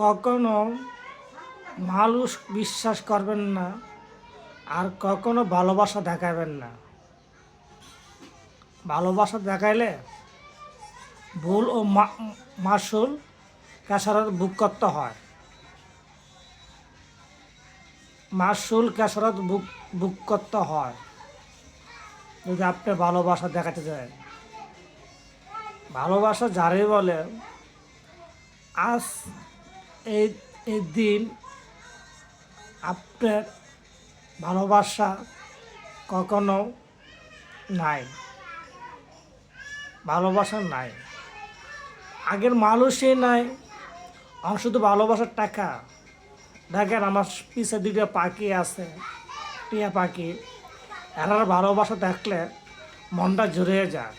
কখনো মানুষ বিশ্বাস করবেন না আর কখনো ভালোবাসা দেখাবেন না। ভালোবাসা দেখাইলে ভুল ও মাসুল কেশরত বুক করতে হয়। মাসুল কেশরত বুক বুক করতে হয়। যদি আপনি ভালোবাসা দেখাতে চান। ভালোবাসা যারাই বলে, আজ এই এই দিন আপনার ভালোবাসা কখনো নাই। ভালোবাসা নাই। আগের মানুষই নাই। আমার শুধু ভালোবাসার টাকা। দেখেন আমার পিছে দুটো পাখি আছে, টিয়া পাখি। এরার ভালোবাসা দেখলে মনটা জুড়ে যায়।